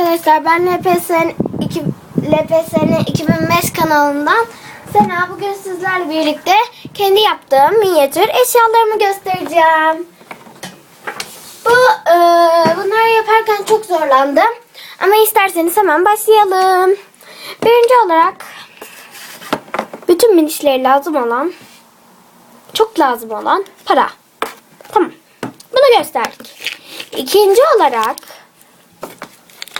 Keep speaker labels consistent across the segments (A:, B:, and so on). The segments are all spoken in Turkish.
A: arkadaşlar ben LPS'nin 2 LPS'nin 2005 kanalından Sena bugün sizlerle birlikte kendi yaptığım minyatür eşyalarımı göstereceğim. Bu e, bunları yaparken çok zorlandım. Ama isterseniz hemen başlayalım. Birinci olarak bütün minişlere lazım olan çok lazım olan para. Tamam. Bunu gösterdik. İkinci olarak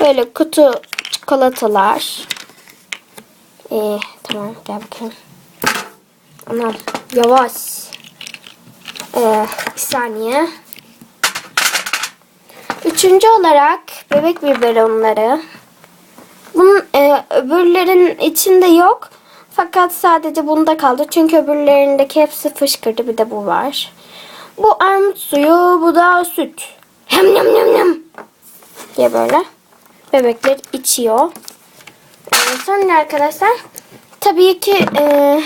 A: böyle kutu çikolatalar. Ee, tamam gel bakalım. Anam yavaş. Ee, bir saniye. Üçüncü olarak bebek biberonları. Bunun e, öbürlerin içinde yok. Fakat sadece bunda kaldı. Çünkü öbürlerindeki hepsi fışkırdı. Bir de bu var. Bu armut suyu, bu da süt. Hem nem nem nem. Diye böyle. Bebekler içiyor. Ee, sonra arkadaşlar tabii ki e,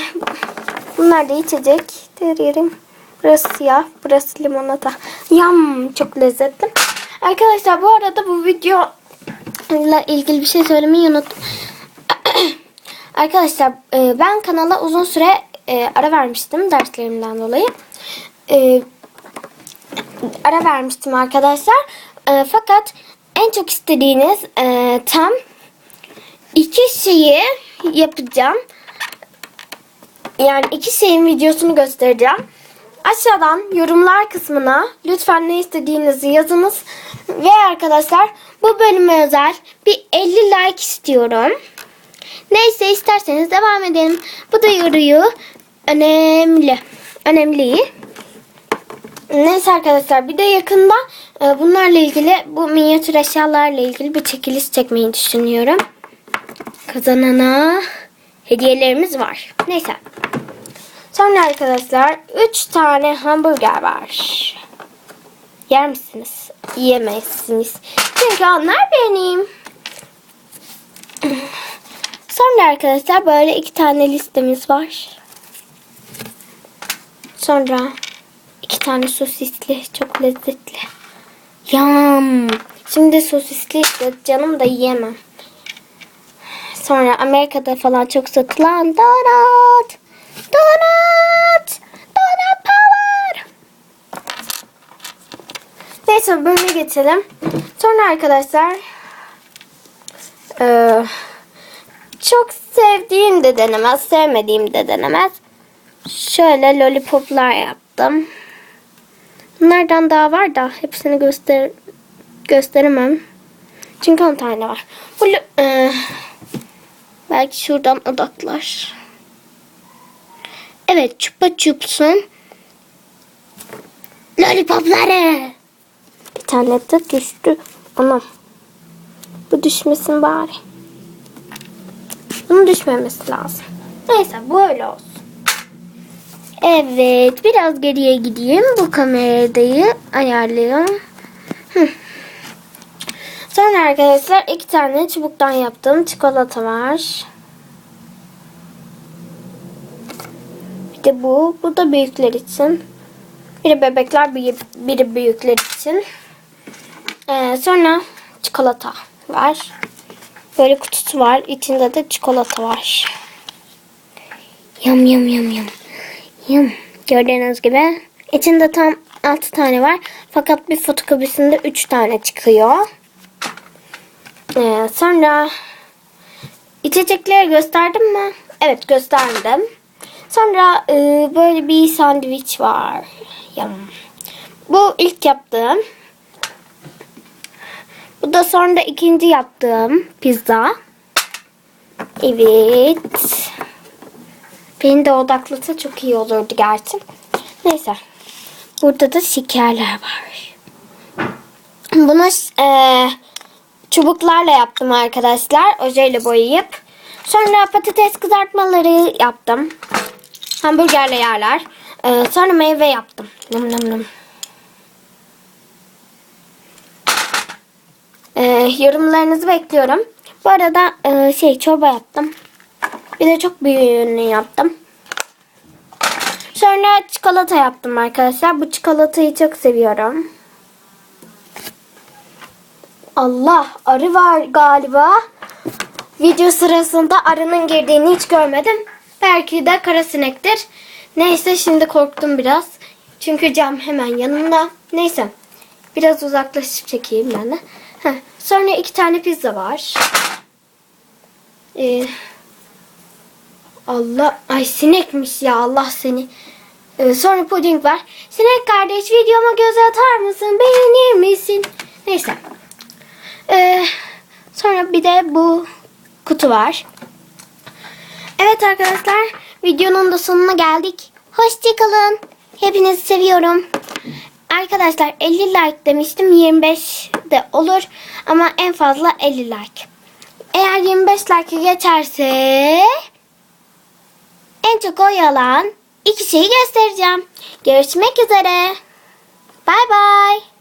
A: bunlar da içecek. Derim. Burası siyah, burası limonata. Yam çok lezzetli. Arkadaşlar bu arada bu video ile ilgili bir şey söylemeyi unuttum. Arkadaşlar e, ben kanala uzun süre e, ara vermiştim derslerimden dolayı. E, ara vermiştim arkadaşlar. E, fakat en çok istediğiniz e, tam iki şeyi yapacağım. Yani iki şeyin videosunu göstereceğim. Aşağıdan yorumlar kısmına lütfen ne istediğinizi yazınız. Ve arkadaşlar bu bölüme özel bir 50 like istiyorum. Neyse isterseniz devam edelim. Bu da yoruyu önemli. Önemli. Neyse arkadaşlar bir de yakında e, bunlarla ilgili bu minyatür eşyalarla ilgili bir çekiliş çekmeyi düşünüyorum. Kazanana hediyelerimiz var. Neyse. Sonra arkadaşlar 3 tane hamburger var. Yer misiniz? Yiyemezsiniz. Çünkü onlar benim. Sonra arkadaşlar böyle iki tane listemiz var. Sonra iki tane sosisli çok lezzetli. Yam. Şimdi sosisli canım da yiyemem. Sonra Amerika'da falan çok satılan donut. Donut. Donut power. Neyse bölüme geçelim. Sonra arkadaşlar eee çok sevdiğim de denemez, sevmediğim de denemez. Şöyle lollipoplar yaptım. Bunlardan daha var da hepsini göster gösteremem. Çünkü 10 tane var. Bu e, belki şuradan odaklar. Evet, çupa çupsun. Lollipopları. Bir tane de düştü. Anam. Bu düşmesin bari. Bunun düşmemesi lazım. Neyse böyle olsun. Evet biraz geriye gideyim. Bu kamerayı ayarlayayım. Hı. Sonra arkadaşlar iki tane çubuktan yaptığım çikolata var. Bir de bu. Bu da büyükler için. Biri bebekler, biri, büyükler için. Ee, sonra çikolata var. Böyle kutusu var. İçinde de çikolata var. Yum yum yum yum. Yum. Gördüğünüz gibi. İçinde tam 6 tane var. Fakat bir fotokopisinde 3 tane çıkıyor. Ee, sonra içecekleri gösterdim mi? Evet gösterdim. Sonra e, böyle bir sandviç var. Yum. Bu ilk yaptığım. Bu da sonra da ikinci yaptığım pizza. Evet. Beni de odaklasa çok iyi olurdu gerçi. Neyse. Burada da şekerler var. Bunu e, çubuklarla yaptım arkadaşlar. Ojeyle boyayıp. Sonra patates kızartmaları yaptım. Hamburgerle yerler. E, sonra meyve yaptım. Nım nım nım. Ee, yorumlarınızı bekliyorum. Bu arada e, şey çorba yaptım. Bir de çok büyüğünü yaptım. Sonra çikolata yaptım arkadaşlar. Bu çikolatayı çok seviyorum. Allah arı var galiba. Video sırasında arının girdiğini hiç görmedim. Belki de kara sinektir. Neyse şimdi korktum biraz. Çünkü cam hemen yanında. Neyse. Biraz uzaklaşıp çekeyim ben de. Heh. Sonra iki tane pizza var. Ee, Allah. Ay sinekmiş ya Allah seni. Ee, sonra puding var. Sinek kardeş videoma göz atar mısın? Beğenir misin? Neyse. Ee, sonra bir de bu kutu var. Evet arkadaşlar videonun da sonuna geldik. Hoşçakalın. Hepinizi seviyorum. Arkadaşlar 50 like demiştim 25 de olur ama en fazla 50 like. Eğer 25 like geçerse en çok oy alan iki şeyi göstereceğim. Görüşmek üzere. Bay bay.